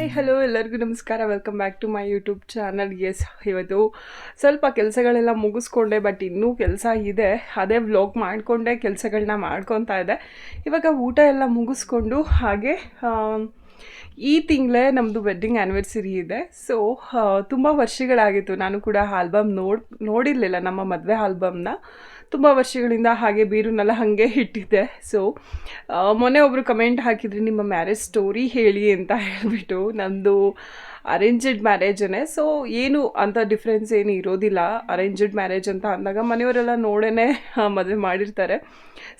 Hi hello ಎಲ್ಲರಿಗೂ ನಮಸ್ಕಾರ. Welcome back to my YouTube channel yes ಇವತ್ತು ಸ್ವಲ್ಪ ಕೆಲಸಗಳೆಲ್ಲ ಮುಗಿಸ್ಕೊಂಡೆ ಬಟ್ ಇನ್ನೂ ಕೆಲಸ ಇದೆ. ಅದೇ ವ್ಲಾಗ್ ಮಾಡಿಕೊಂಡೆ ಕೆಲಸಗಳನ್ನ ಮಾಡ್ಕೊತಾ ಇದೆ ಇವಾಗ ಊಟ ಎಲ್ಲ ಮುಗಿಸ್ಕೊಂಡು ಹಾಗೆ ಈ ತಿಂಗಳೇ ನಮ್ಮದು ವೆಡ್ಡಿಂಗ್ ಆ್ಯನಿವರ್ಸರಿ ಇದೆ. ಸೊ ತುಂಬ ವರ್ಷಗಳಾಗಿತ್ತು. ನಾನು ಕೂಡ ಆಲ್ಬಮ್ ನೋಡಿ, ನೋಡಿರಲಿಲ್ಲ ನಮ್ಮ ಮದುವೆ ಆಲ್ಬಮ್ನ ತುಂಬ ವರ್ಷಗಳಿಂದ ಹಾಗೆ ಬೀರುನೆಲ್ಲ ಹಾಗೆ ಇಟ್ಟಿದ್ದೆ ಸೊ ಮೊನ್ನೆ ಒಬ್ಬರು ಕಮೆಂಟ್ ಹಾಕಿದ್ರಿ, ನಿಮ್ಮ ಮ್ಯಾರೇಜ್ ಸ್ಟೋರಿ ಹೇಳಿ ಅಂತ ಹೇಳಿಬಿಟ್ಟು ನಂದು ಅರೇಂಜಡ್ ಮ್ಯಾರೇಜನ್ನೇ ಸೊ ಏನು ಅಂತ ಡಿಫ್ರೆನ್ಸ್ ಏನು ಇರೋದಿಲ್ಲ. ಅರೇಂಜಡ್ ಮ್ಯಾರೇಜ್ ಅಂತ ಅಂದಾಗ ಮನೆಯವರೆಲ್ಲ ನೋಡೇ ಮದುವೆ ಮಾಡಿರ್ತಾರೆ.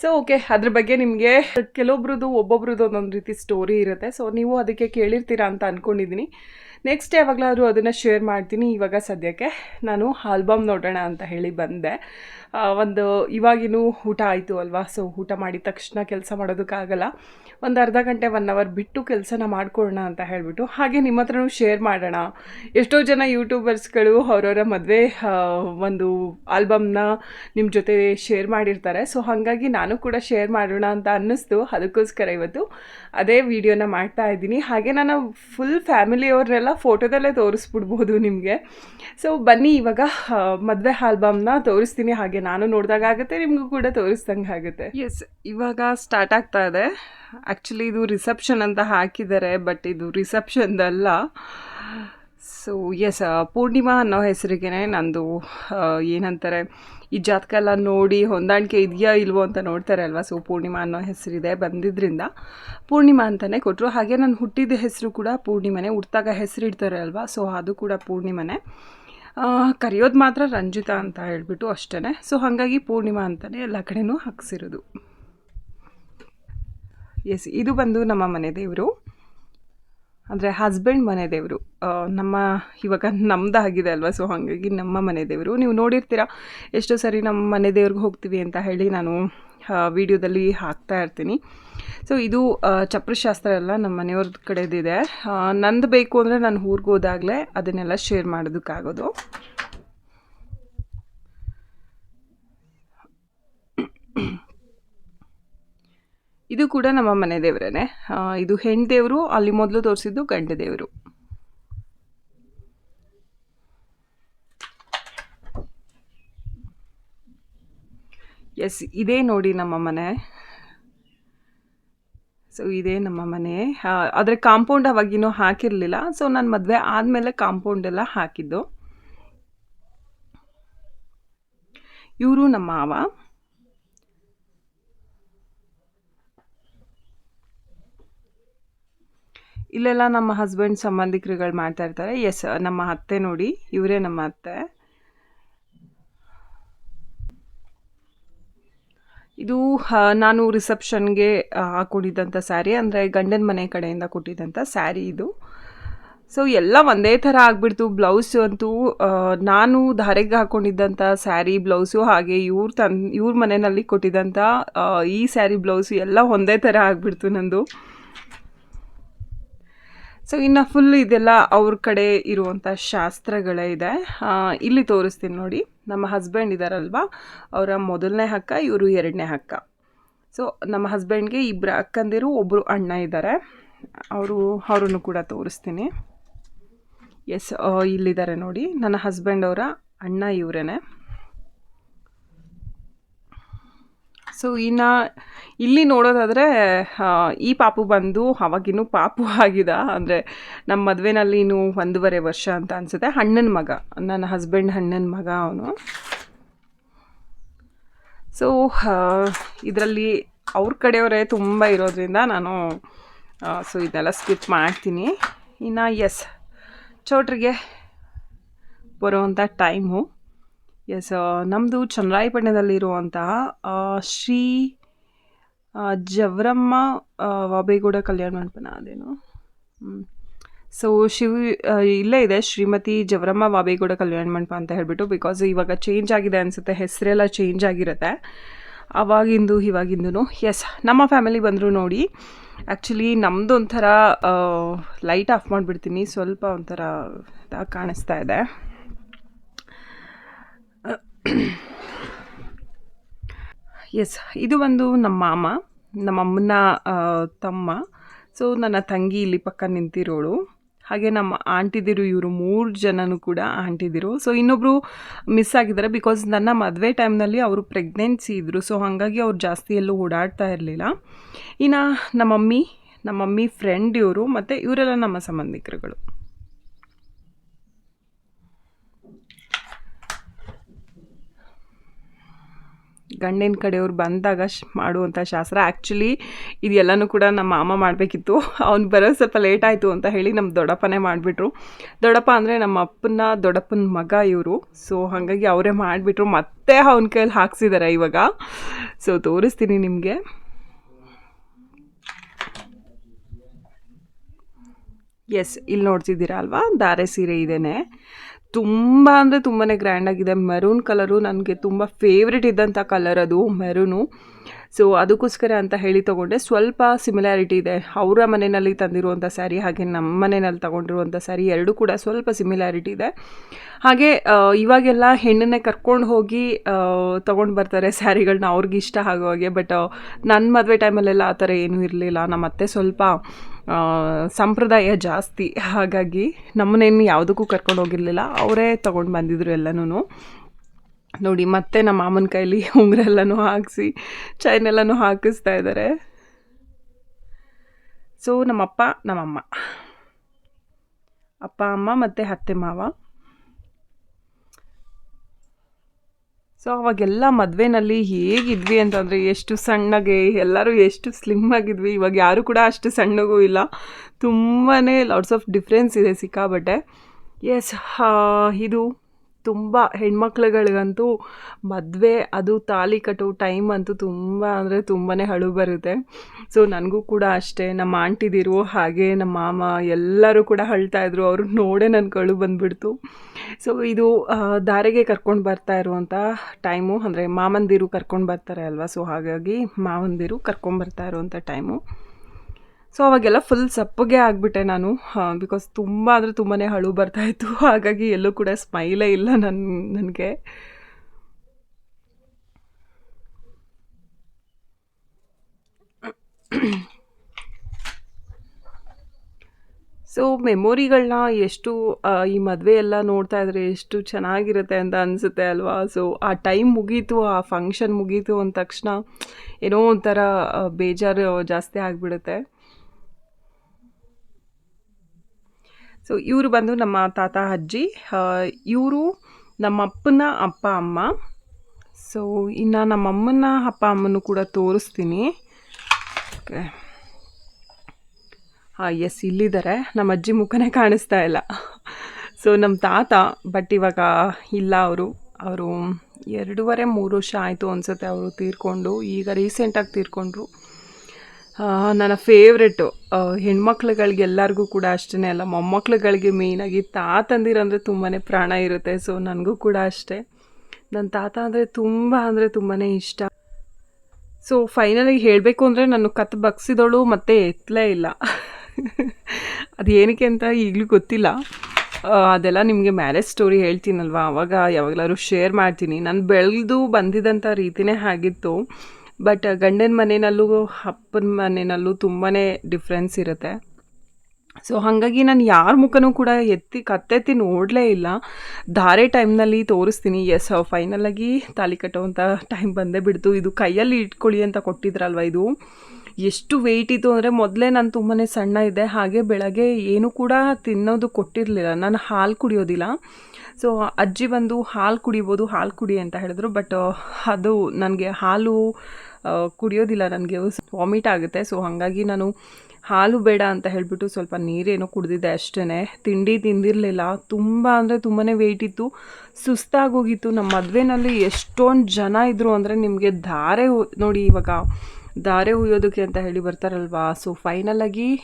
ಸೊ ಓಕೆ ಅದ್ರ ಬಗ್ಗೆ ನಿಮಗೆ ಕೆಲವೊಬ್ರದ್ದು, ಒಬ್ಬೊಬ್ರದ್ದು ಒಂದೊಂದು ರೀತಿ ಸ್ಟೋರಿ ಇರುತ್ತೆ. ಸೊ ನೀವು ಅದಕ್ಕೆ ಕೇಳಿರ್ತೀರಾ ಅಂತ ಅಂದ್ಕೊಂಡಿದ್ದೀನಿ ನೆಕ್ಸ್ಟ್ ಯಾವಾಗಲಾದರೂ ಅದನ್ನು ಶೇರ್ ಮಾಡ್ತೀನಿ. ಇವಾಗ ಸದ್ಯಕ್ಕೆ ನಾನು ಆಲ್ಬಮ್ ನೋಡೋಣ ಅಂತ ಹೇಳಿ ಬಂದೆ. ಒಂದು ಇವಾಗಿನೂ ಊಟ ಆಯಿತು ಅಲ್ವಾ? ಸೊ ಊಟ ಮಾಡಿದ ತಕ್ಷಣ ಕೆಲಸ ಮಾಡೋದಕ್ಕಾಗಲ್ಲ ಒಂದು ಅರ್ಧ ಗಂಟೆ ಒನ್ ಅವರ್ ಬಿಟ್ಟು ಕೆಲಸನ ಮಾಡ್ಕೊಳ್ಳೋಣ ಅಂತ ಹೇಳಿಬಿಟ್ಟು, ಹಾಗೆ ನಿಮ್ಮ ಹತ್ರನೂ ಶೇರ್ ಮಾಡೋಣ. ಎಷ್ಟೋ ಜನ ಯೂಟ್ಯೂಬರ್ಸ್ಗಳು ಅವರವರ ಮದುವೆ ಒಂದು ಆಲ್ಬಮ್ನ ನಿಮ್ಮ ಜೊತೆ ಶೇರ್ ಮಾಡಿರ್ತಾರೆ. ಸೊ ಹಾಗಾಗಿ ನಾನು ಕೂಡ ಶೇರ್ ಮಾಡೋಣ ಅಂತ ಅನ್ನಿಸ್ತು. ಅದಕ್ಕೋಸ್ಕರ ಇವತ್ತು ಅದೇ ವಿಡಿಯೋನ ಮಾಡ್ತಾ ಇದ್ದೀನಿ. ಹಾಗೆ ನಾನು ಫುಲ್ ಫ್ಯಾಮಿಲಿಯವ್ರನ್ನೆಲ್ಲ ಫೋಟೋದಲ್ಲೇ ತೋರಿಸ್ಬಿಡ್ಬೋದು ನಿಮಗೆ. ಸೊ ಬನ್ನಿ ಇವಾಗ ಮದುವೆ ಆಲ್ಬಮ್ನ ತೋರಿಸ್ತೀನಿ ಹಾಗೆ. ನಾನು ನೋಡಿದಾಗ ಆಗುತ್ತೆ, ನಿಮಗೂ ಕೂಡ ತೋರಿಸ್ದಂಗೆ ಆಗುತ್ತೆ. ಎಸ್ ಇವಾಗ ಸ್ಟಾರ್ಟ್ ಆಗ್ತಾ ಇದೆ. ಆ್ಯಕ್ಚುಲಿ ಇದು ರಿಸೆಪ್ಷನ್ ಅಂತ ಹಾಕಿದ್ದಾರೆ ಬಟ್ ಇದು ರಿಸೆಪ್ಷನ್ದಲ್ಲ ಸೊ ಎಸ್ ಪೂರ್ಣಿಮಾ ಅನ್ನೋ ಹೆಸರಿಗೆ ನಂದು ಏನಂತಾರೆ, ಈ ಜಾತಕ ಎಲ್ಲ ನೋಡಿ ಹೊಂದಾಣಿಕೆ ಇದೆಯಾ ಇಲ್ವೋ ಅಂತ ನೋಡ್ತಾರೆ ಅಲ್ವಾ? ಸೊ ಪೂರ್ಣಿಮಾ ಅನ್ನೋ ಹೆಸರಿದೆ ಬಂದಿದ್ದರಿಂದ ಪೂರ್ಣಿಮಾ ಅಂತಲೇ ಕೊಟ್ಟರು ಹಾಗೆ ನಾನು ಹುಟ್ಟಿದ ಹೆಸರು ಕೂಡ ಪೂರ್ಣಿಮನೆ ಹುಟ್ಟಿದಾಗ ಹೆಸರಿಡ್ತಾರೆ ಅಲ್ವಾ? ಸೊ ಅದು ಕೂಡ ಪೂರ್ಣಿಮನೆ. ಕರೆಯೋದು ಮಾತ್ರ ರಂಜಿತಾ ಅಂತ ಹೇಳಿಬಿಟ್ಟು ಅಷ್ಟೇ ಸೊ ಹಾಗಾಗಿ ಪೂರ್ಣಿಮಾ ಅಂತಲೇ ಎಲ್ಲ ಕಡೆನೂ ಹಾಕ್ಸಿರೋದು. ಎಸ್ ಇದು ಬಂದು ನಮ್ಮ ಮನೆ ದೇವರು. ಅಂದರೆ ಹಸ್ಬೆಂಡ್ ಮನೆ ದೇವರು. ನಮ್ಮ, ಇವಾಗ ನಮ್ಮದಾಗಿದೆ ಅಲ್ವಾ? ಸೊ ಹಾಗಾಗಿ ನಮ್ಮ ಮನೆ ದೇವರು. ನೀವು ನೋಡಿರ್ತೀರ, ಎಷ್ಟೋ ಸರಿ ನಮ್ಮ ಮನೆ ದೇವ್ರಿಗೆ ಹೋಗ್ತೀವಿ ಅಂತ ಹೇಳಿ ನಾನು ವಿಡಿಯೋದಲ್ಲಿ ಹಾಕ್ತಾ ಇರ್ತೀನಿ. ಸೊ ಇದು ಚಪ್ರಶಾಸ್ತ್ರ ಎಲ್ಲ ನಮ್ಮ ಮನೆಯವ್ರ ಕಡೆದಿದೆ. ನಂದು ಬೇಕು ಅಂದರೆ ನಾನು ಊರಿಗೆ ಹೋದಾಗಲೇ ಅದನ್ನೆಲ್ಲ ಶೇರ್ ಮಾಡೋದಕ್ಕಾಗೋದು. ಇದು ಕೂಡ ನಮ್ಮ ಮನೆ ದೇವರೇನೆ. ಇದು ಹೆಣ್ಣು ದೇವರು, ಅಲ್ಲಿ ಮೊದಲು ತೋರಿಸಿದ್ದು ಗಂಡ ದೇವರು. ಎಸ್ ಇದೇ ನೋಡಿ ನಮ್ಮ ಮನೆ. ಸೊ ಇದೇ ನಮ್ಮ ಮನೆ. ಆದರೆ ಕಾಂಪೌಂಡ್ ಅವಾಗಿನೂ ಹಾಕಿರಲಿಲ್ಲ. ಸೊ ನಾನು ಮದುವೆ ಆದಮೇಲೆ ಕಾಂಪೌಂಡ್ ಎಲ್ಲ ಹಾಕಿದ್ದು. ಇವರು ನಮ್ಮ ಮಾವ. ಇಲ್ಲೆಲ್ಲ ನಮ್ಮ ಹಸ್ಬೆಂಡ್ ಸಂಬಂಧಿಕರುಗಳು ಮಾಡ್ತಾ ಇರ್ತಾರೆ. ಎಸ್ ನಮ್ಮ ಅತ್ತೆ ನೋಡಿ. ಇವರೇ ನಮ್ಮ ಅತ್ತೆ. ಇದು ನಾನು ರಿಸೆಪ್ಷನ್ಗೆ ಹಾಕೊಂಡಿದ್ದಂಥ ಸ್ಯಾರಿ, ಅಂದರೆ ಗಂಡನ ಮನೆ ಕಡೆಯಿಂದ ಕೊಟ್ಟಿದ್ದಂಥ ಸ್ಯಾರಿ ಇದು. ಸೊ, ಎಲ್ಲ ಒಂದೇ ಥರ ಆಗಿಬಿಡ್ತು. ಬ್ಲೌಸ್ ಅಂತೂ ನಾನು ಧಾರೆಗೆ ಹಾಕ್ಕೊಂಡಿದ್ದಂಥ ಸ್ಯಾರಿ, ಬ್ಲೌಸು, ಹಾಗೆ ಇವ್ರ ತನ್, ಇವ್ರ ಮನೆಯಲ್ಲಿ ಕೊಟ್ಟಿದ್ದಂಥ ಈ ಸ್ಯಾರಿ, ಬ್ಲೌಸು ಎಲ್ಲ ಒಂದೇ ಥರ ಆಗಿಬಿಡ್ತು ನಂದು. ಸೊ ಇನ್ನು ಫುಲ್ ಇದೆಲ್ಲ ಅವ್ರ ಕಡೆ ಇರುವಂಥ ಶಾಸ್ತ್ರಗಳೇ ಇದೆ. ಇಲ್ಲಿ ತೋರಿಸ್ತೀನಿ ನೋಡಿ. ನಮ್ಮ ಹಸ್ಬೆಂಡ್ ಇದ್ದಾರಲ್ವ ಅವರ ಮೊದಲನೇ ಹಕ್ಕ, ಇವರು ಎರಡನೇ ಹಕ್ಕ. ಸೊ ನಮ್ಮ ಹಸ್ಬೆಂಡ್ಗೆ ಇಬ್ಬರು ಅಕ್ಕಂದಿರು ಒಬ್ಬರು ಅಣ್ಣ ಇದ್ದಾರೆ ಅವರು, ಅವರನ್ನು ಕೂಡ ತೋರಿಸ್ತೀನಿ. ಎಸ್ ಇಲ್ಲಿದ್ದಾರೆ ನೋಡಿ. ನನ್ನ ಹಸ್ಬೆಂಡ್ ಅವರ ಅಣ್ಣ, ಇವರೇನೆ. ಸೊ ಇನ್ನು ಇಲ್ಲಿ ನೋಡೋದಾದರೆ ಈ ಪಾಪು ಬಂದು ಅವಾಗಿನ್ನೂ ಪಾಪು ಆಗಿದ. ಅಂದರೆ ನಮ್ಮ ಮದುವೆನಲ್ಲಿ ಇನ್ನು ಒಂದೂವರೆ ವರ್ಷ ಅಂತ ಅನಿಸುತ್ತೆ. ಹಣ್ಣನ ಮಗ, ನನ್ನ ಹಸ್ಬೆಂಡ್ ಹಣ್ಣನ ಮಗ ಅವನು. ಸೊ ಇದರಲ್ಲಿ ಅವ್ರ ಕಡೆಯವರೇ ತುಂಬ ಇರೋದ್ರಿಂದ ನಾನು ಸೊ ಇದೆಲ್ಲ ಸ್ಕಿಪ್ ಮಾಡ್ತೀನಿ. ಇನ್ನು ಎಸ್ ಚೌಟ್ರಿಗೆ ಬರುವಂಥ ಟೈಮು ಎಸ್ ನಮ್ಮದು ಚನ್ನರಾಯಪಟ್ಟಣದಲ್ಲಿರುವಂತಹ ಶ್ರೀ ಜವರಮ್ಮ ವಾಬೇಗೌಡ ಕಲ್ಯಾಣ ಮಂಟಪನ ಅದೇನು? ಸೊ ಶಿವ ಇಲ್ಲೇ ಇದೆ ಶ್ರೀಮತಿ ಜವರಮ್ಮ ವಾಬೇಗೌಡ ಕಲ್ಯಾಣ ಮಂಟಪ ಅಂತ ಹೇಳಿಬಿಟ್ಟು ಬಿಕಾಸ್ ಇವಾಗ ಚೇಂಜ್ ಆಗಿದೆ ಅನಿಸುತ್ತೆ, ಹೆಸರೆಲ್ಲ ಚೇಂಜ್ ಆಗಿರುತ್ತೆ. ಅವಾಗಿಂದು ಇವಾಗಿಂದು ಎಸ್ ನಮ್ಮ ಫ್ಯಾಮಿಲಿ ಬಂದರು ನೋಡಿ ಆ್ಯಕ್ಚುಲಿ ನಮ್ಮದು ಒಂಥರ ಲೈಟ್ ಆಫ್ ಮಾಡಿಬಿಡ್ತೀನಿ. ಸ್ವಲ್ಪ ಒಂಥರ ಕಾಣಿಸ್ತಾ ಇದೆ. ಎಸ್ ಇದು ಒಂದು ನಮ್ಮ ಮಾಮ, ನಮ್ಮ ಅಮ್ಮನ ತಮ್ಮ. ಸೊ ನನ್ನ ತಂಗಿ ಇಲ್ಲಿ ಪಕ್ಕ ನಿಂತಿರೋಳು. ಹಾಗೆ ನಮ್ಮ ಆಂಟಿದಿರು ಇವರು ಮೂರು ಜನನೂ ಕೂಡ ಆಂಟಿದಿರು. ಸೊ ಇನ್ನೊಬ್ಬರು ಮಿಸ್ ಆಗಿದ್ದಾರೆ ಬಿಕಾಸ್ ನನ್ನ ಮದುವೆ ಟೈಮ್ನಲ್ಲಿ ಅವರು ಪ್ರೆಗ್ನೆನ್ಸಿ ಇದ್ದರು ಸೊ ಹಾಗಾಗಿ ಅವ್ರು ಜಾಸ್ತಿ ಎಲ್ಲೂ ಓಡಾಡ್ತಾ ಇರಲಿಲ್ಲ. ಇನ್ನು ನಮ್ಮ ಮಮ್ಮಿ ನಮ್ಮ ಮಮ್ಮಿ ಫ್ರೆಂಡ್ ಇವರು, ಮತ್ತು ಇವರೆಲ್ಲ ನಮ್ಮ ಸಂಬಂಧಿಕರುಗಳು. ಗಂಡಿನ ಕಡೆಯವ್ರು ಬಂದಾಗ ಮಾಡುವಂಥ ಶಾಸ್ತ್ರ. ಆ್ಯಕ್ಚುಲಿ ಇದೆಲ್ಲನೂ ಕೂಡ ನಮ್ಮ ಮಾಮ ಮಾಡಬೇಕಿತ್ತು. ಅವ್ನು ಬರೋ ಸ್ವಲ್ಪ ಲೇಟ್ ಆಯಿತು ಅಂತ ಹೇಳಿ ನಮ್ಮ ದೊಡ್ಡಪ್ಪನೇ ಮಾಡಿಬಿಟ್ರು. ದೊಡ್ಡಪ್ಪ ಅಂದರೆ ನಮ್ಮ ಅಪ್ಪನ ದೊಡ್ಡಪ್ಪನ ಮಗ ಇವರು. ಸೊ ಹಾಗಾಗಿ ಅವರೇ ಮಾಡಿಬಿಟ್ರು. ಮತ್ತೆ ಅವನ ಕೈಯಲ್ಲಿ ಹಾಕ್ಸಿದ್ದಾರೆ ಇವಾಗ. ಸೊ ತೋರಿಸ್ತೀನಿ ನಿಮಗೆ. ಎಸ್ ಇಲ್ಲಿ ನೋಡ್ತಿದ್ದೀರಾ ಅಲ್ವಾ? ಧಾರೆ ಸೀರೆ ಇದೇನೆ. ತುಂಬ ಅಂದರೆ ತುಂಬಾ ಗ್ರ್ಯಾಂಡಾಗಿದೆ ಮೆರೂನ್ ಕಲರು ನನಗೆ ತುಂಬ ಫೇವ್ರೆಟ್ ಇದ್ದಂಥ ಕಲರ್ ಅದು ಮೆರೂನು ಸೊ ಅದಕ್ಕೋಸ್ಕರ ಅಂತ ಹೇಳಿ ತೊಗೊಂಡೆ. ಸ್ವಲ್ಪ ಸಿಮಿಲ್ಯಾರಿಟಿ ಇದೆ. ಅವರ ಮನೆಯಲ್ಲಿ ತಂದಿರುವಂಥ ಸ್ಯಾರಿ ಹಾಗೆ ನಮ್ಮ ಮನೆಯಲ್ಲಿ ತಗೊಂಡಿರುವಂಥ ಸ್ಯಾರಿ ಎರಡೂ ಕೂಡ ಸ್ವಲ್ಪ ಸಿಮಿಲ್ಯಾರಿಟಿ ಇದೆ. ಹಾಗೆ ಇವಾಗೆಲ್ಲ ಹೆಣ್ಣನ್ನೇ ಕರ್ಕೊಂಡು ಹೋಗಿ ತೊಗೊಂಡು ಬರ್ತಾರೆ ಸ್ಯಾರಿಗಳನ್ನ ಅವ್ರಿಗೆ ಇಷ್ಟ ಆಗೋ ಹಾಗೆ ಬಟ್ ನನ್ನ ಮದುವೆ ಟೈಮಲ್ಲೆಲ್ಲ ಆ ಥರ ಏನೂ ಇರಲಿಲ್ಲ. ನಮ್ಮ ಅತ್ತೆ ಸ್ವಲ್ಪ ಸಂಪ್ರದಾಯ ಜಾಸ್ತಿ. ಹಾಗಾಗಿ ನಮ್ಮನೇನು ಯಾವುದಕ್ಕೂ ಕರ್ಕೊಂಡು ಹೋಗಿರಲಿಲ್ಲ. ಅವರೇ ತೊಗೊಂಡು ಬಂದಿದ್ರು ಎಲ್ಲನೂ ನೋಡಿ, ಮತ್ತೆ ನಮ್ಮ ಮಾಮನ ಕೈಲಿ ಉಂಗುರ ಎಲ್ಲನೂ ಹಾಕಿಸಿ ಚೈನ್ ಎಲ್ಲನೂ ಹಾಕಿಸ್ತಾ ಇದ್ದಾರೆ ಸೊ ನಮ್ಮಪ್ಪ, ನಮ್ಮಮ್ಮ. ಅಪ್ಪ, ಅಮ್ಮ ಮತ್ತು ಅತ್ತೆ, ಮಾವ. ಸೊ ಅವಾಗೆಲ್ಲ ಮದುವೆನಲ್ಲಿ ಹೇಗಿದ್ವಿ ಅಂತಂದರೆ ಎಷ್ಟು ಸಣ್ಣಗೆ, ಎಲ್ಲರೂ ಎಷ್ಟು ಸ್ಲಿಮ್ ಆಗಿದ್ವಿ. ಇವಾಗ ಯಾರು ಕೂಡ ಅಷ್ಟು ಸಣ್ಣಗೂ ಇಲ್ಲ. ತುಂಬಾ ಲಾಟ್ಸ್ ಆಫ್ ಡಿಫ್ರೆನ್ಸ್ ಇದೆ ಸಿಕ್ಕಾಬಟ್ಟೆ ಎಸ್ ಇದು ತುಂಬ ಹೆಣ್ಮಕ್ಳುಗಳಿಗಂತೂ ಮದುವೆ, ಅದು ತಾಳಿ ಕಟ್ಟೋ ಟೈಮ್ ಅಂತೂ ತುಂಬ ಅಂದರೆ ತುಂಬಾ ಅಳು ಬರುತ್ತೆ. ಸೊ ನನಗೂ ಕೂಡ ಅಷ್ಟೇ, ನಮ್ಮ ಆಂಟಿದಿರು ಹಾಗೆ ನಮ್ಮ ಮಾಮ ಎಲ್ಲರೂ ಕೂಡ ಅಳ್ತಾ ಇದ್ರು, ಅವರು ನೋಡೇ ನನ್ನ ಕಳು ಬಂದುಬಿಡ್ತು. ಸೊ ಇದು ದಾರಿಗೆ ಕರ್ಕೊಂಡು ಬರ್ತಾ ಇರುವಂಥ ಟೈಮು ಅಂದರೆ ಮಾಮಂದಿರು ಕರ್ಕೊಂಡು ಬರ್ತಾರೆ ಅಲ್ವಾ? ಸೊ ಹಾಗಾಗಿ ಮಾವಂದಿರು ಕರ್ಕೊಂಡು ಬರ್ತಾ ಇರುವಂಥ ಟೈಮು ಸೊ ಅವಾಗೆಲ್ಲ ಫುಲ್ ಸಪ್ಪಗೆ ಆಗಿಬಿಟ್ಟೆ ನಾನು. ಬಿಕಾಸ್ ತುಂಬ ಅಂದರೆ ತುಂಬಾ ಹಳು ಬರ್ತಾಯಿತ್ತು ಹಾಗಾಗಿ ಎಲ್ಲೂ ಕೂಡ ಸ್ಮೈಲೇ ಇಲ್ಲ ನನ್ನ ನನಗೆ. ಸೊ ಮೆಮೊರಿಗಳನ್ನ ಎಷ್ಟು ಈ ಮದುವೆ ಎಲ್ಲ ನೋಡ್ತಾ ಇದ್ರೆ ಎಷ್ಟು ಚೆನ್ನಾಗಿರುತ್ತೆ ಅಂತ ಅನಿಸುತ್ತೆ ಅಲ್ವಾ? ಸೊ ಆ ಟೈಮ್ ಮುಗೀತು, ಆ ಫಂಕ್ಷನ್ ಮುಗೀತು ಅಂದ ತಕ್ಷಣ ಏನೋ ಒಂಥರ ಬೇಜಾರು ಜಾಸ್ತಿ ಆಗಿಬಿಡುತ್ತೆ. ಸೊ ಇವರು ಬಂದು ನಮ್ಮ ತಾತ, ಅಜ್ಜಿ ಇವರು ನಮ್ಮ ಅಪ್ಪನ ಅಪ್ಪ, ಅಮ್ಮ. ಸೊ ಇನ್ನು ನಮ್ಮ ಅಮ್ಮನ ಅಪ್ಪ, ಅಮ್ಮನೂ ಕೂಡ ತೋರಿಸ್ತೀನಿ. ಓಕೆ ಹಾಂ ಎಸ್ ಇಲ್ಲಿದ್ದಾರೆ. ನಮ್ಮ ಅಜ್ಜಿ ಮುಖನೇ ಕಾಣಿಸ್ತಾ ಇಲ್ಲ. ಸೊ ನಮ್ಮ ತಾತ ಬಟ್ ಇವಾಗ ಇಲ್ಲ ಅವರು. ಅವರು ಎರಡೂವರೆ, ಮೂರು ವರ್ಷ ಆಯಿತು ಅನಿಸುತ್ತೆ ಅವರು ತೀರ್ಕೊಂಡು. ಈಗ ರೀಸೆಂಟಾಗಿ ತೀರ್ಕೊಂಡ್ರು. ನನ್ನ ಫೇವ್ರೆಟು ಹೆಣ್ಮಕ್ಳುಗಳಿಗೆ ಎಲ್ಲರಿಗೂ ಕೂಡ ಅಷ್ಟೇ ಅಲ್ಲ, ಮೊಮ್ಮಕ್ಳುಗಳಿಗೆ ಮೇಯ್ನಾಗಿ ತಾತಂದಿರಂದರೆ ತುಂಬಾ ಪ್ರಾಣ ಇರುತ್ತೆ ಸೊ ನನಗೂ ಕೂಡ ಅಷ್ಟೇ. ನನ್ನ ತಾತ ಅಂದರೆ ತುಂಬ ಅಂದರೆ ತುಂಬಾ ಇಷ್ಟ. ಸೊ ಫೈನಲಾಗಿ ಹೇಳಬೇಕು ಅಂದರೆ ನಾನು ಕತ್ತು ಬಗ್ಸಿದವಳು ಮತ್ತೆ ಎತ್ತಲೇ ಇಲ್ಲ. ಅದು ಏನಕ್ಕೆ ಅಂತ ಈಗಲೂ ಗೊತ್ತಿಲ್ಲ. ಅದೆಲ್ಲ ನಿಮಗೆ ಮ್ಯಾರೇಜ್ ಸ್ಟೋರಿ ಹೇಳ್ತೀನಲ್ವ? ಆವಾಗ ಯಾವಾಗಲಾದ್ರು ಶೇರ್ ಮಾಡ್ತೀನಿ. ನಾನು ಬೆಳೆದು ಬಂದಿದ್ದಂಥ ರೀತಿನೇ ಆಗಿತ್ತು. ಬಟ್ ಗಂಡನ ಮನೆಯಲ್ಲೂ ಅಪ್ಪನ ಮನೆಯಲ್ಲೂ ತುಂಬಾ ಡಿಫ್ರೆನ್ಸ್ ಇರುತ್ತೆ. ಸೊ ಹಾಗಾಗಿ ನಾನು ಯಾರ ಮುಖನೂ ಕೂಡ ಎತ್ತಿ ಕತ್ತೆತ್ತಿ ನೋಡಲೇ ಇಲ್ಲ. ಧಾರೆ ಟೈಮ್ನಲ್ಲಿ ತೋರಿಸ್ತೀನಿ. ಎಸ್ ಫೈನಲಾಗಿ ತಾಲಿ ಕಟ್ಟುವಂಥ ಟೈಮ್ ಬಂದೇ ಬಿಡ್ತು. ಇದು ಕೈಯಲ್ಲಿ ಇಟ್ಕೊಳ್ಳಿ ಅಂತ ಕೊಟ್ಟಿದ್ರಲ್ವ ಇದು? ಎಷ್ಟು ವೆಯ್ಟ್ ಇತ್ತು ಅಂದರೆ ಮೊದಲೇ ನಾನು ತುಂಬಾ ಸಣ್ಣ ಇದೆ ಹಾಗೆ ಬೆಳಗ್ಗೆ ಏನು ಕೂಡ ತಿನ್ನೋದು ಕೊಟ್ಟಿರಲಿಲ್ಲ. ನಾನು ಹಾಲು ಕುಡಿಯೋದಿಲ್ಲ. ಸೊ ಅಜ್ಜಿ ಬಂದು ಹಾಲು ಕುಡಿಬೋದು, ಹಾಲು ಕುಡಿ ಅಂತ ಹೇಳಿದ್ರು. ಬಟ್ ಅದು ನನಗೆ ಹಾಲು ಕುಡಿಯೋದಿಲ್ಲ ನನಗೆ. ವಾಮಿಟ್ ಆಗುತ್ತೆ. ಸೊ ಹಾಗಾಗಿ ನಾನು ಹಾಲು ಬೇಡ ಅಂತ ಹೇಳಿಬಿಟ್ಟು ಸ್ವಲ್ಪ ನೀರೇನೋ ಕುಡಿದಿದ್ದೆ ಅಷ್ಟೇ ತಿಂಡಿ ತಿಂದಿರಲಿಲ್ಲ. ತುಂಬ ಅಂದರೆ ತುಂಬಾ ವೆಯ್ಟ್ ಇತ್ತು. ಸುಸ್ತಾಗೋಗಿತ್ತು ನಮ್ಮ ಮದುವೆನಲ್ಲಿ ಎಷ್ಟೊಂದು ಜನ ಇದ್ದರು ಅಂದರೆ ನಿಮಗೆ ಧಾರೆ ನೋಡಿ ಇವಾಗ ಧಾರೆ ಹುಯ್ಯೋದಕ್ಕೆ ಅಂತ ಹೇಳಿ ಬರ್ತಾರಲ್ವಾ? ಸೊ ಫೈನಲಾಗಿ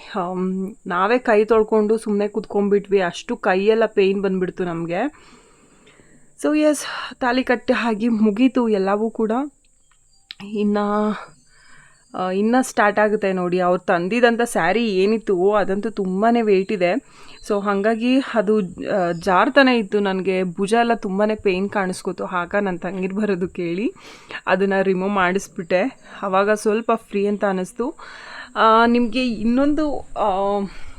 ನಾವೇ ಕೈ ತೊಳ್ಕೊಂಡು ಸುಮ್ಮನೆ ಕುತ್ಕೊಂಡ್ಬಿಟ್ವಿ. ಅಷ್ಟು ಕೈಯೆಲ್ಲ ಪೇಯ್ನ್ ಬಂದುಬಿಡ್ತು ನಮಗೆ. ಸೊ ಎಸ್ ತಾಲಿ ಕಟ್ಟಿ ಹಾಗೆ ಮುಗೀತು ಎಲ್ಲವೂ ಕೂಡ. ಇನ್ನು ಇನ್ನು ಸ್ಟಾರ್ಟ್ ಆಗುತ್ತೆ ನೋಡಿ. ಅವ್ರು ತಂದಿದಂಥ ಸ್ಯಾರಿ ಏನಿತ್ತು ಅದಂತೂ ತುಂಬಾ ವೆಯ್ಟ್ ಇದೆ. ಸೊ ಹಾಗಾಗಿ ಅದು ಜಾರ್ತಾನೆ ಇತ್ತು ನನಗೆ. ಭುಜ ಎಲ್ಲ ತುಂಬಾ ಪೇಯ್ನ್ ಕಾಣಿಸ್ಕೊತು. ಆಗ ನನ್ನ ತಂಗಿರ್ ಬರೋದು ಕೇಳಿ ಅದನ್ನು ರಿಮೂವ್ ಮಾಡಿಸ್ಬಿಟ್ಟೆ. ಆವಾಗ ಸ್ವಲ್ಪ ಫ್ರೀ ಅಂತ ಅನ್ನಿಸ್ತು ನಿಮಗೆ ಇನ್ನೊಂದು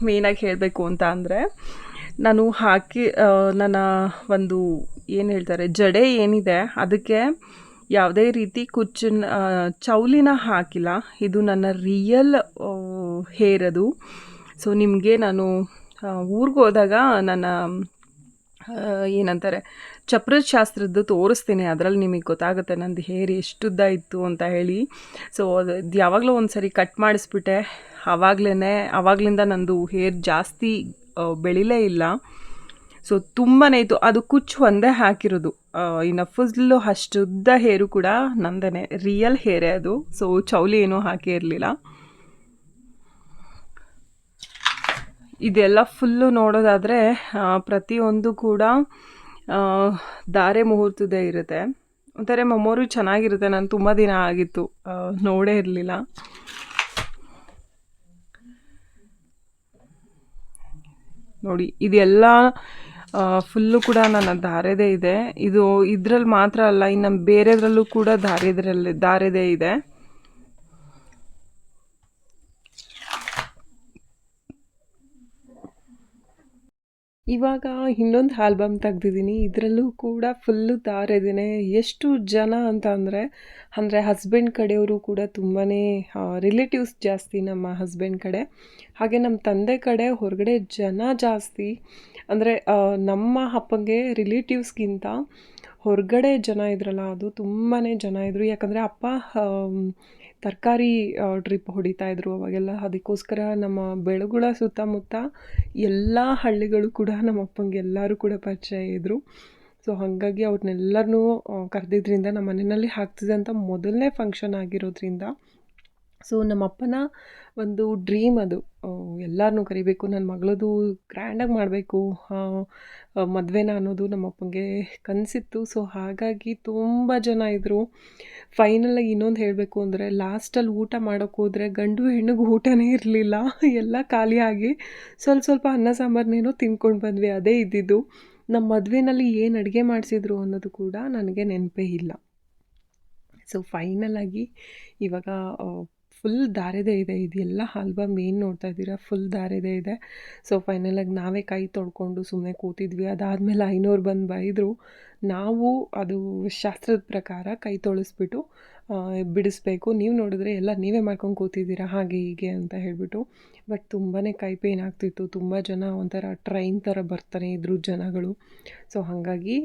ಮೇಯ್ನಾಗಿ ಹೇಳಬೇಕು ಅಂತ ಅಂದರೆ, ನಾನು ಹಾಕಿ ನನ್ನ ಒಂದು ಏನು ಹೇಳ್ತಾರೆ, ಜಡೆ ಏನಿದೆ, ಅದಕ್ಕೆ ಯಾವುದೇ ರೀತಿ ಕುಚ್ಚನ್ನ ಚೌಲಿನ ಹಾಕಿಲ್ಲ. ಇದು ನನ್ನ ರಿಯಲ್ ಹೇರ್ ಅದು ಸೊ ನಿಮಗೆ ನಾನು ಊರಿಗೆ ಹೋದಾಗ ನನ್ನ ಏನಂತಾರೆ ಚಪ್ರದ ಶಾಸ್ತ್ರದ್ದು ತೋರಿಸ್ತೀನಿ. ಅದರಲ್ಲಿ ನಿಮಗೆ ಗೊತ್ತಾಗುತ್ತೆ ನಂದು ಹೇರ್ ಎಷ್ಟುದ್ದ ಇತ್ತು ಅಂತ ಹೇಳಿ. ಸೊ ಅದು ಯಾವಾಗಲೂ ಒಂದು ಸರಿ ಕಟ್ ಮಾಡಿಸ್ಬಿಟ್ಟೆ. ಆವಾಗಲೇ ಆವಾಗಲಿಂದ ನಂದು ಹೇರ್ ಜಾಸ್ತಿ ಬೆಳಿಲೇ ಇಲ್ಲ. ಸೊ ತುಂಬಾ ಇತ್ತು. ಅದು ಕುಚ್ಚು ಒಂದೇ ಹಾಕಿರೋದು. ಇನ್ನು ಫುಲ್ಲು ಅಷ್ಟುದ್ದ ಹೇರು ಕೂಡ ನಂದನೆ. ರಿಯಲ್ ಹೇರೇ ಅದು. ಸೊ ಚೌಲಿ ಏನೂ ಹಾಕೇ ಇರಲಿಲ್ಲ. ಇದೆಲ್ಲ ಫುಲ್ಲು ನೋಡೋದಾದರೆ ಪ್ರತಿಯೊಂದು ಕೂಡ ಧಾರೆ ಮುಹೂರ್ತದೇ ಇರುತ್ತೆ. ಒಂಥರ ಮೊಮ್ಮೋರು ಚೆನ್ನಾಗಿರುತ್ತೆ. ನಾನು ತುಂಬ ದಿನ ಆಗಿತ್ತು. ನೋಡೇ ಇರಲಿಲ್ಲ. ನೋಡಿ, ಇದೆಲ್ಲ ಫುಲ್ಲು ಕೂಡ ನನ್ನ ಧಾರೆದೇ ಇದೆ. ಇದು ಇದ್ರಲ್ಲಿ ಮಾತ್ರ ಅಲ್ಲ, ಇನ್ನು ಬೇರೆದ್ರಲ್ಲೂ ಕೂಡ ಧಾರೆದ್ರಲ್ಲಿ ಧಾರೆದೇ ಇದೆ. ಇವಾಗ ಇನ್ನೊಂದು ಆಲ್ಬಮ್ ತೆಗ್ದಿದ್ದೀನಿ. ಇದರಲ್ಲೂ ಕೂಡ ಫುಲ್ಲು ದಾರಿದ್ದೇನೆ ಎಷ್ಟು ಜನ ಅಂತ ಅಂದರೆ ಅಂದರೆ ಹಸ್ಬೆಂಡ್ ಕಡೆಯವರು ಕೂಡ ತುಂಬಾ ರಿಲೇಟಿವ್ಸ್ ಜಾಸ್ತಿ ನಮ್ಮ ಹಸ್ಬೆಂಡ್ ಕಡೆ. ಹಾಗೆ ನಮ್ಮ ತಂದೆ ಕಡೆ ಹೊರಗಡೆ ಜನ ಜಾಸ್ತಿ. ಅಂದರೆ ನಮ್ಮ ಅಪ್ಪಂಗೆ ರಿಲೇಟಿವ್ಸ್ಗಿಂತ ಹೊರಗಡೆ ಜನ ಇದ್ರಲ್ಲ, ಅದು ತುಂಬಾ ಜನ ಇದ್ದರು ಯಾಕಂದರೆ ಅಪ್ಪ ತರಕಾರಿ ಟ್ರಿಪ್ ಹೊಡಿತಾ ಇದ್ರು ಅವಾಗೆಲ್ಲ. ಅದಕ್ಕೋಸ್ಕರ ನಮ್ಮ ಬೆಳಗುಳ ಸುತ್ತಮುತ್ತ ಎಲ್ಲ ಹಳ್ಳಿಗಳು ಕೂಡ ನಮ್ಮ ಅಪ್ಪಂಗೆ ಎಲ್ಲರೂ ಕೂಡ ಪರಿಚಯ ಇದ್ದರು ಸೊ ಹಾಗಾಗಿ ಅವ್ರನ್ನೆಲ್ಲರನ್ನೂ ಕರೆದಿದ್ರಿಂದ ನಮ್ಮ ಮನೆಯಲ್ಲಿ ಹಾಕ್ತಿದ್ದಂಥ ಮೊದಲನೇ ಫಂಕ್ಷನ್ ಆಗಿರೋದ್ರಿಂದ ಸೊ ನಮ್ಮ ಅಪ್ಪನ ಒಂದು ಡ್ರೀಮ್ ಅದು. ಎಲ್ಲರನ್ನು ಕರಿಬೇಕು ನನ್ನ ಮಗಳದು ಗ್ರ್ಯಾಂಡಾಗಿ ಮಾಡಬೇಕು. ಮದುವೆನ ಅನ್ನೋದು ನಮ್ಮ ಅಪ್ಪಂಗೆ ಕನಸಿತ್ತು. ಸೊ ಹಾಗಾಗಿ ತುಂಬ ಜನ ಇದ್ದರು ಫೈನಲಾಗಿ ಇನ್ನೊಂದು ಹೇಳಬೇಕು ಅಂದರೆ ಲಾಸ್ಟಲ್ಲಿ ಊಟ ಮಾಡೋಕ್ಕೆ ಹೋದರೆ ಗಂಡು ಹೆಣ್ಣಿಗೆ ಊಟನೇ ಇರಲಿಲ್ಲ. ಎಲ್ಲ ಖಾಲಿಯಾಗಿ ಸ್ವಲ್ಪ ಸ್ವಲ್ಪ ಅನ್ನ ಸಾಂಬಾರನ್ನೇನೋ ತಿನ್ಕೊಂಡು ಬಂದ್ವಿ, ಅದೇ ಇದ್ದಿದ್ದು. ನಮ್ಮ ಮದುವೆನಲ್ಲಿ ಏನು ಅಡುಗೆ ಮಾಡಿಸಿದ್ರು ಅನ್ನೋದು ಕೂಡ ನನಗೆ ನೆನಪೇ ಇಲ್ಲ. ಸೊ ಫೈನಲಾಗಿ ಇವಾಗ ಫುಲ್ ದಾರೆದೆ ಇದೆ. ಇದೆಲ್ಲ ಆಲ್ಬಮ್ ಏನು ನೋಡ್ತಾ ಇದ್ದೀರಾ? ಫುಲ್ ದಾರೆದೆ ಇದೆ. ಸೊ ಫೈನಲಾಗಿ ನಾವೇ ಕೈ ತೊಳ್ಕೊಂಡು ಸುಮ್ಮನೆ ಕೂತಿದ್ವಿ. ಅದಾದಮೇಲೆ ಐನೂರು ಬಂದು ಬೈದರು. ನಾವು ಅದು ಶಾಸ್ತ್ರದ ಪ್ರಕಾರ ಕೈ ತೊಳೆಸ್ಬಿಟ್ಟು ಬಿಡಿಸ್ಬೇಕು. ನೀವು ನೋಡಿದ್ರೆ ಎಲ್ಲ ನೀವೇ ಮಾಡ್ಕೊಂಡು ಕೂತಿದ್ದೀರಾ? ಹಾಗೆ, ಹೀಗೆ ಅಂತ ಹೇಳಿಬಿಟ್ಟು. ಬಟ್ ತುಂಬಾ ಕೈ ಪೇನ್ ಆಗ್ತಿತ್ತು. ತುಂಬ ಜನ ಒಂಥರ ಟ್ರೈನ್ ಥರ ಬರ್ತಾನೆ ಇದ್ರು ಜನಗಳು. ಸೊ ಹಾಗಾಗಿ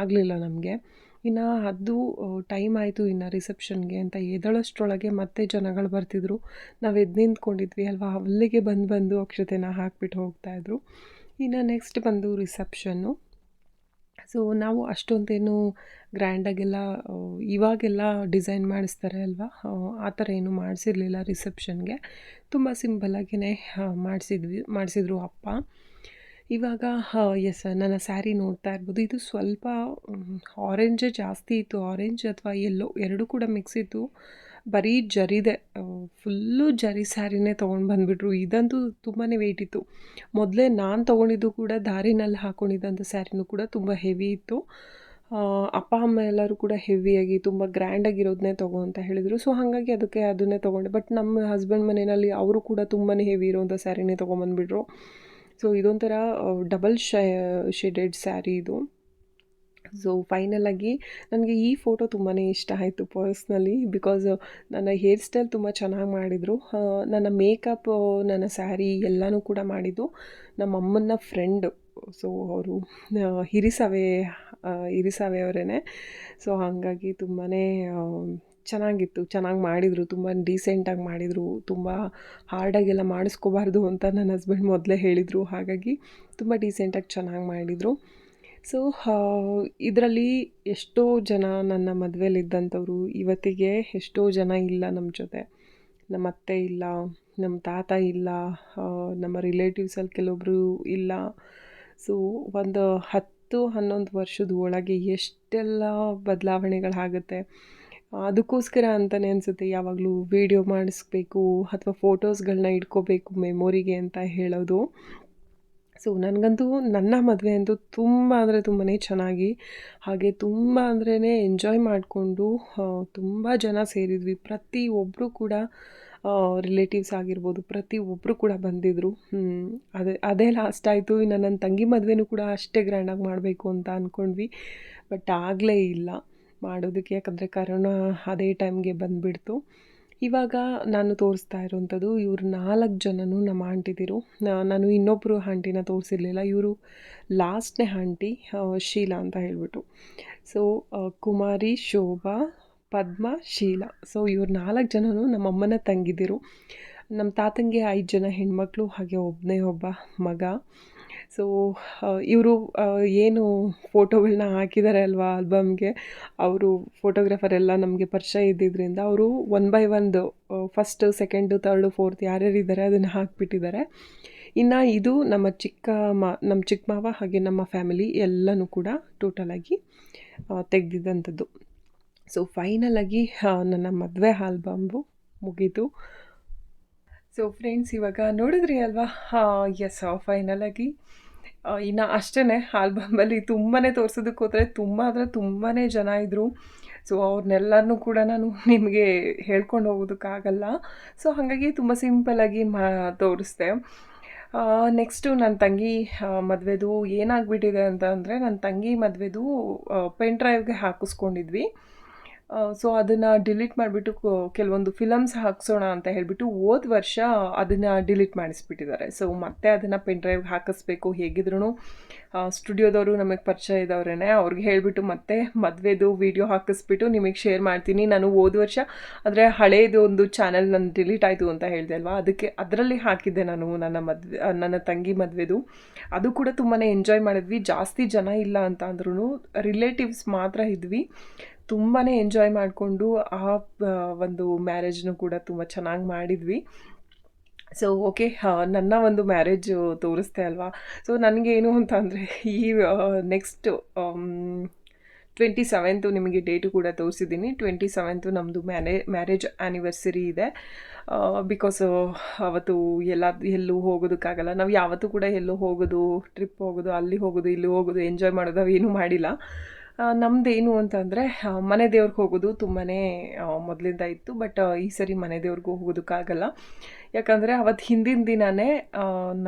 ಆಗಲಿಲ್ಲ ನಮಗೆ. ಇನ್ನು ಅದು ಟೈಮ್ ಆಯಿತು ಇನ್ನು ರಿಸೆಪ್ಷನ್ಗೆ ಅಂತ ಎದಳಷ್ಟ್ರೊಳಗೆ ಮತ್ತೆ ಜನಗಳು ಬರ್ತಿದ್ರು. ನಾವು ಎದ್ದು ನಿಂತ್ಕೊಂಡಿದ್ವಿ, ಅಲ್ವಾ? ಅಲ್ಲಿಗೆ ಬಂದು ಬಂದು ಅಕ್ಷತೆನ ಹಾಕ್ಬಿಟ್ಟು ಹೋಗ್ತಾಯಿದ್ರು ಇನ್ನು ನೆಕ್ಸ್ಟ್ ಬಂದು ರಿಸೆಪ್ಷನ್ನು ಸೊ ನಾವು ಅಷ್ಟೊಂದೇನು ಗ್ರ್ಯಾಂಡಾಗೆಲ್ಲ ಇವಾಗೆಲ್ಲ ಡಿಸೈನ್ ಮಾಡಿಸ್ತಾರೆ, ಅಲ್ವಾ? ಆ ಥರ ಏನು ಮಾಡಿಸಿರ್ಲಿಲ್ಲ ರಿಸೆಪ್ಷನ್ಗೆ ತುಂಬ ಸಿಂಪಲ್ಲಾಗಿಯೇ ಮಾಡಿಸಿದ್ವಿ, ಮಾಡಿಸಿದ್ರು ಅಪ್ಪ. ಇವಾಗ ಎಸ್ ನನ್ನ ಸ್ಯಾರಿ ನೋಡ್ತಾ ಇರ್ಬೋದು. ಇದು ಸ್ವಲ್ಪ ಆರೆಂಜೇ ಜಾಸ್ತಿ ಇತ್ತು. ಆರೆಂಜ್ ಅಥವಾ ಎಲ್ಲೋ ಎರಡೂ ಕೂಡ ಮಿಕ್ಸ್ ಇತ್ತು. ಬರೀ ಜರಿದೆ. ಫುಲ್ಲು ಜರಿ ಸ್ಯಾರಿನೇ ತೊಗೊಂಡು ಬಂದುಬಿಟ್ರು. ಇದಂತೂ ತುಂಬಾ ವೆಯ್ಟ್ ಇತ್ತು. ಮೊದಲೇ ನಾನು ತೊಗೊಂಡಿದ್ದು ಕೂಡ ದಾರಿನಲ್ಲಿ ಹಾಕ್ಕೊಂಡಿದ್ದಂಥ ಸ್ಯಾರಿನೂ ಕೂಡ ತುಂಬ ಹೆವಿ ಇತ್ತು. ಅಪ್ಪ, ಅಮ್ಮ ಎಲ್ಲರೂ ಕೂಡ ಹೆವಿಯಾಗಿ ತುಂಬ ಗ್ರ್ಯಾಂಡಾಗಿರೋದನ್ನೇ ತಗೋ ಅಂತ ಹೇಳಿದರು. ಸೊ ಹಾಗಾಗಿ ಅದಕ್ಕೆ ಅದನ್ನೇ ತೊಗೊಂಡೆ. ಬಟ್ ನಮ್ಮ ಹಸ್ಬೆಂಡ್ ಮನೆಯಲ್ಲಿ ಅವರು ಕೂಡ ತುಂಬಾ ಹೆವಿ ಇರೋಂಥ ಸ್ಯಾರಿನೇ ತೊಗೊಂಬಂದ್ಬಿಟ್ರು ಸೊ ಇದೊಂಥರ ಡಬಲ್ ಶೇಡೆಡ್ ಸ್ಯಾರಿ ಇದು. ಸೊ ಫೈನಲಾಗಿ ನನಗೆ ಈ ಫೋಟೋ ತುಂಬಾ ಇಷ್ಟ ಆಯಿತು ಪರ್ಸ್ನಲಿ ಬಿಕಾಸ್ ನನ್ನ ಹೇರ್ ಸ್ಟೈಲ್ ತುಂಬ ಚೆನ್ನಾಗಿ ಮಾಡಿದರು. ನನ್ನ ಮೇಕಪ್ ನನ್ನ ಸ್ಯಾರಿ ಎಲ್ಲನೂ ಕೂಡ ಮಾಡಿದ್ದು ನಮ್ಮ ಅಮ್ಮನ ಫ್ರೆಂಡ್ ಸೊ ಅವರು ಹಿರಿಸಾವೆ ಹಿರಿಸವೆ ಅವರೇ ಸೊ ಹಾಗಾಗಿ ತುಂಬಾ ಚೆನ್ನಾಗಿತ್ತು, ಚೆನ್ನಾಗಿ ಮಾಡಿದರು, ತುಂಬ ಡೀಸೆಂಟಾಗಿ ಮಾಡಿದರು, ತುಂಬ ಹಾರ್ಡಾಗೆಲ್ಲ ಮಾಡಿಸ್ಕೋಬಾರ್ದು ಅಂತ ನನ್ನ ಹಸ್ಬೆಂಡ್ ಮೊದಲೇ ಹೇಳಿದರು. ಹಾಗಾಗಿ ತುಂಬ ಡೀಸೆಂಟಾಗಿ ಚೆನ್ನಾಗಿ ಮಾಡಿದರು. ಸೊ ಇದರಲ್ಲಿ ಎಷ್ಟೋ ಜನ ನನ್ನ ಮದುವೆಯಲ್ಲಿದ್ದಂಥವ್ರು ಇವತ್ತಿಗೆ ಎಷ್ಟೋ ಜನ ಇಲ್ಲ ನಮ್ಮ ಜೊತೆ. ನಮ್ಮ ಅತ್ತೆ ಇಲ್ಲ ನಮ್ಮ ತಾತ ಇಲ್ಲ ನಮ್ಮ ರಿಲೇಟಿವ್ಸಲ್ಲಿ ಕೆಲವೊಬ್ಬರು ಇಲ್ಲ. ಸೊ ಒಂದು ಹತ್ತು ಹನ್ನೊಂದು ವರ್ಷದ ಒಳಗೆ ಎಷ್ಟೆಲ್ಲ ಬದಲಾವಣೆಗಳಾಗುತ್ತೆ. ಅದಕ್ಕೋಸ್ಕರ ಅಂತಲೇ ಅನಿಸುತ್ತೆ, ಯಾವಾಗಲೂ ವೀಡಿಯೋ ಮಾಡಿಸ್ಬೇಕು ಅಥವಾ ಫೋಟೋಸ್ಗಳನ್ನ ಇಟ್ಕೋಬೇಕು ಮೆಮೊರಿಗೆ ಅಂತ ಹೇಳೋದು. ಸೊ ನನಗಂತೂ, ನನ್ನ ಮದುವೆ ಅಂತೂ ತುಂಬ ಅಂದರೆ ತುಂಬಾ ಚೆನ್ನಾಗಿ, ಹಾಗೆ ತುಂಬ ಅಂದ್ರೇ ಎಂಜಾಯ್ ಮಾಡಿಕೊಂಡು ತುಂಬ ಜನ ಸೇರಿದ್ವಿ. ಪ್ರತಿ ಒಬ್ಬರು ಕೂಡ ರಿಲೇಟಿವ್ಸ್ ಆಗಿರ್ಬೋದು ಪ್ರತಿಯೊಬ್ಬರು ಕೂಡ ಬಂದಿದ್ದರು ಅದೇ ಅದೇ ಲಾಸ್ಟ್ ಆಯಿತು. ಇನ್ನು ನನ್ನ ತಂಗಿ ಮದುವೆನೂ ಕೂಡ ಅಷ್ಟೇ ಗ್ರ್ಯಾಂಡಾಗಿ ಮಾಡಬೇಕು ಅಂತ ಅಂದ್ಕೊಂಡ್ವಿ ಬಟ್ ಆಗಲೇ ಇಲ್ಲ. ಮಾಡೋದಕ್ಕೆ, ಯಾಕಂದರೆ ಕರೋನಾ ಅದೇ ಟೈಮ್ಗೆ ಬಂದುಬಿಡ್ತು. ಇವಾಗ ನಾನು ತೋರಿಸ್ತಾ ಇರೋವಂಥದ್ದು, ಇವರು ನಾಲ್ಕು ಜನನೂ ನಮ್ಮ ಆಂಟಿದಿರು. ನಾನು ಇನ್ನೊಬ್ಬರು ಆಂಟಿನ ತೋರಿಸಿರ್ಲಿಲ್ಲ. ಇವರು ಲಾಸ್ಟ್ನೇ ಆಂಟಿ ಶೀಲಾ ಅಂತ ಹೇಳ್ಬಿಟ್ಟು. ಸೊ ಕುಮಾರಿ, ಶೋಭಾ, ಪದ್ಮ, ಶೀಲಾ. ಸೊ ಇವ್ರು ನಾಲ್ಕು ಜನನೂ ನಮ್ಮ ಅಮ್ಮನ ತಂಗಿದಿರು. ನಮ್ಮ ತಾತಂಗೆ ಐದು ಜನ ಹೆಣ್ಮಕ್ಳು, ಹಾಗೆ ಒಬ್ಬನೇ ಒಬ್ಬ ಮಗ. ಸೊ ಇವರು ಏನು ಫೋಟೋಗಳನ್ನ ಹಾಕಿದ್ದಾರೆ ಅಲ್ವಾ ಆಲ್ಬಮ್ಗೆ, ಅವರು ಫೋಟೋಗ್ರಾಫರ್ ಎಲ್ಲ ನಮಗೆ ಪರಿಚಯ ಇದ್ದಿದ್ದರಿಂದ ಅವರು ಒನ್ ಬೈ ಒಂದು ಫಸ್ಟು ಸೆಕೆಂಡು ತರ್ಡು ಫೋರ್ತ್ ಯಾರ್ಯಾರು ಇದ್ದಾರೆ ಅದನ್ನು ಹಾಕಿಬಿಟ್ಟಿದ್ದಾರೆ. ಇನ್ನು ಇದು ನಮ್ಮ ಚಿಕ್ಕ ಮ, ನಮ್ಮ ಚಿಕ್ಕ ಮಾವ ಹಾಗೆ ನಮ್ಮ ಫ್ಯಾಮಿಲಿ ಎಲ್ಲನೂ ಕೂಡ ಟೋಟಲಾಗಿ ತೆಗೆದಿದ್ದಂಥದ್ದು ಸೊ ಫೈನಲಾಗಿ ನನ್ನ ಮದುವೆ ಆಲ್ಬಮ್ಮು ಮುಗೀತು. ಸೊ ಫ್ರೆಂಡ್ಸ್ ಇವಾಗ ನೋಡಿದ್ರಿ ಅಲ್ವಾ? ಎಸ್ ಫೈನಲಾಗಿ ಇನ್ನು ಅಷ್ಟೇ ಆಲ್ಬಮಲ್ಲಿ ತುಂಬಾ ತೋರಿಸೋದಕ್ಕೆ ಹೋದರೆ ತುಂಬ ಅಂದರೆ ತುಂಬಾ ಜನ ಇದ್ದರು ಸೊ ಅವ್ರನ್ನೆಲ್ಲರನ್ನೂ ಕೂಡ ನಾನು ನಿಮಗೆ ಹೇಳ್ಕೊಂಡು ಹೋಗೋದಕ್ಕಾಗಲ್ಲ ಸೊ ಹಾಗಾಗಿ ತುಂಬ ಸಿಂಪಲ್ಲಾಗಿ ಮಾ, ತೋರಿಸ್ದೆ. ನೆಕ್ಸ್ಟು ನನ್ನ ತಂಗಿ ಮದುವೆದು ಏನಾಗ್ಬಿಟ್ಟಿದೆ ಅಂತ ಅಂದರೆ ನನ್ನ ತಂಗಿ ಮದುವೆದು ಪೆನ್ ಡ್ರೈವ್ಗೆ ಹಾಕಿಸ್ಕೊಂಡಿದ್ವಿ. ಸೊ ಅದನ್ನು ಡಿಲೀಟ್ ಮಾಡಿಬಿಟ್ಟು ಕೆಲವೊಂದು ಫಿಲಮ್ಸ್ ಹಾಕ್ಸೋಣ ಅಂತ ಹೇಳಿಬಿಟ್ಟು ಹೋದ ವರ್ಷ ಅದನ್ನು ಡಿಲೀಟ್ ಮಾಡಿಸ್ಬಿಟ್ಟಿದ್ದಾರೆ. ಸೊ ಮತ್ತೆ ಅದನ್ನು ಪೆನ್ ಡ್ರೈವ್ ಹಾಕಿಸ್ಬೇಕು ಹೇಗಿದ್ರು ಸ್ಟುಡಿಯೋದವರು ನಮಗೆ ಪರಿಚಯ ಇದ್ದವ್ರೇ ಅವ್ರಿಗೆ ಹೇಳಿಬಿಟ್ಟು ಮತ್ತೆ ಮದುವೆದು ವೀಡಿಯೋ ಹಾಕಿಸ್ಬಿಟ್ಟು ನಿಮಗೆ ಶೇರ್ ಮಾಡ್ತೀನಿ. ನಾನು ಹೋದ ವರ್ಷ, ಅಂದರೆ ಹಳೇದು ಒಂದು ಚಾನಲ್ ನಾನು ಡಿಲೀಟ್ ಆಯಿತು ಅಂತ ಹೇಳಿದೆ ಅಲ್ವಾ? ಅದಕ್ಕೆ ಅದರಲ್ಲಿ ಹಾಕಿದ್ದೆ ನಾನು ನನ್ನ ಮದುವೆ ನನ್ನ ತಂಗಿ ಮದುವೆದು. ಅದು ಕೂಡ ತುಂಬಾ ಎಂಜಾಯ್ ಮಾಡಿದ್ವಿ. ಜಾಸ್ತಿ ಜನ ಇಲ್ಲ ಅಂತ ಅಂದ್ರೂ ರಿಲೇಟಿವ್ಸ್ ಮಾತ್ರ ಇದ್ವಿ. ತುಂಬಾ ಎಂಜಾಯ್ ಮಾಡಿಕೊಂಡು ಆ ಒಂದು ಮ್ಯಾರೇಜ್ನು ಕೂಡ ತುಂಬ ಚೆನ್ನಾಗಿ ಮಾಡಿದ್ವಿ. ಸೊ ಓಕೆ ನನ್ನ ಒಂದು ಮ್ಯಾರೇಜು ತೋರಿಸ್ತೆ ಅಲ್ವಾ? ಸೊ ನನಗೇನು ಅಂತ ಅಂದರೆ, ಈ ನೆಕ್ಸ್ಟ್ ಟ್ವೆಂಟಿ ಸೆವೆಂತು ನಿಮಗೆ ಡೇಟು ಕೂಡ ತೋರಿಸಿದ್ದೀನಿ. ಟ್ವೆಂಟಿ ಸೆವೆಂತು ನಮ್ಮದು ಮ್ಯಾನೇ ಮ್ಯಾರೇಜ್ ಆ್ಯನಿವರ್ಸರಿ ಇದೆ ಬಿಕಾಸ್ ಅವತ್ತು ಎಲ್ಲ, ಎಲ್ಲೂ ಹೋಗೋದಕ್ಕಾಗಲ್ಲ. ನಾವು ಯಾವತ್ತೂ ಕೂಡ ಎಲ್ಲೂ ಹೋಗೋದು ಟ್ರಿಪ್ ಹೋಗೋದು, ಅಲ್ಲಿ ಹೋಗೋದು, ಇಲ್ಲಿ ಹೋಗೋದು ಎಂಜಾಯ್ ಮಾಡೋದು ಅವೇನೂ ಮಾಡಿಲ್ಲ. ನಮ್ಮದೇನು ಅಂತಂದರೆ ಮನೆ ದೇವ್ರಿಗೆ ಹೋಗೋದು ತುಂಬಾ ಮೊದಲಿಂದ ಇತ್ತು, ಬಟ್ ಈ ಸರಿ ಮನೆ ದೇವ್ರಿಗೂ ಹೋಗೋದಕ್ಕಾಗಲ್ಲ. ಯಾಕಂದರೆ ಅವತ್ತು ಹಿಂದಿನ ದಿನವೇ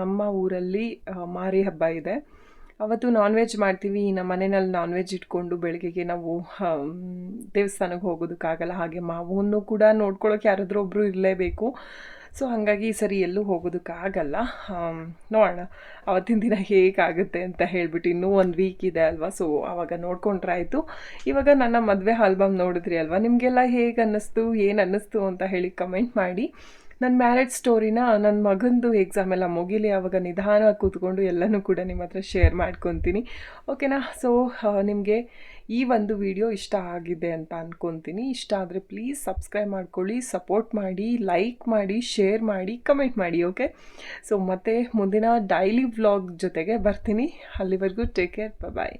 ನಮ್ಮ ಊರಲ್ಲಿ ಮಾರಿ ಹಬ್ಬ ಇದೆ. ಅವತ್ತು ನಾನ್ ವೆಜ್ ಮಾಡ್ತೀವಿ ನಮ್ಮ ಮನೆಯಲ್ಲಿ ನಾನ್ ವೆಜ್ ಇಟ್ಕೊಂಡು ಬೆಳಗ್ಗೆಗೆ ನಾವು ದೇವಸ್ಥಾನಕ್ಕೆ ಹೋಗೋದಕ್ಕಾಗಲ್ಲ. ಹಾಗೆ ಮಾವನ್ನು ಕೂಡ ನೋಡ್ಕೊಳ್ಳೋಕೆ ಯಾರಾದರೂ ಒಬ್ಬರು ಇರಲೇಬೇಕು. ಸೊ ಹಾಗಾಗಿ ಈ ಸರಿ ಎಲ್ಲೂ ಹೋಗೋದಕ್ಕಾಗಲ್ಲ. ನೋಡೋಣ. ಅವತ್ತಿನ ದಿನ ಹೇಗಾಗುತ್ತೆ ಅಂತ ಹೇಳಿಬಿಟ್ಟು ಇನ್ನೂ ಒಂದು ವೀಕ್ ಇದೆ ಅಲ್ವಾ? ಸೊ ಆವಾಗ ನೋಡ್ಕೊಂಡ್ರೆ ಆಯಿತು ಇವಾಗ ನನ್ನ ಮದುವೆ ಆಲ್ಬಮ್ ನೋಡಿದ್ರಿ ಅಲ್ವಾ? ನಿಮಗೆಲ್ಲ ಹೇಗೆ ಅನ್ನಿಸ್ತು? ಏನು ಅನ್ನಿಸ್ತು ಅಂತ ಹೇಳಿ ಕಮೆಂಟ್ ಮಾಡಿ. ನನ್ನ ಮ್ಯಾರೇಜ್ ಸ್ಟೋರಿನ ನನ್ನ ಮಗಂದು ಎಕ್ಸಾಮ್ ಎಲ್ಲ ಮುಗಿಲಿ. ಆವಾಗ ನಿಧಾನವಾಗಿ ಕೂತ್ಕೊಂಡು ಎಲ್ಲನೂ ಕೂಡ ನಿಮ್ಮ ಹತ್ರ ಶೇರ್ ಮಾಡ್ಕೊತೀನಿ ಓಕೆನಾ ಸೊ ನಿಮಗೆ ಈ ಒಂದು ವಿಡಿಯೋ ಇಷ್ಟ ಆಗಿದೆ ಅಂತ ಅಂದ್ಕೊತೀನಿ ಇಷ್ಟ ಆದರೆ ಪ್ಲೀಸ್ ಸಬ್ಸ್ಕ್ರೈಬ್ ಮಾಡ್ಕೊಳ್ಳಿ ಸಪೋರ್ಟ್ ಮಾಡಿ ಲೈಕ್ ಮಾಡಿ ಶೇರ್ ಮಾಡಿ ಕಮೆಂಟ್ ಮಾಡಿ ಓಕೆ ಸೊ ಮತ್ತೆ ಮುಂದಿನ ಡೈಲಿ ವ್ಲಾಗ್ ಜೊತೆಗೆ ಬರ್ತೀನಿ. ಅಲ್ಲಿವರೆಗೂ ಟೇಕ್ ಕೇರ್ ಬಾಯ್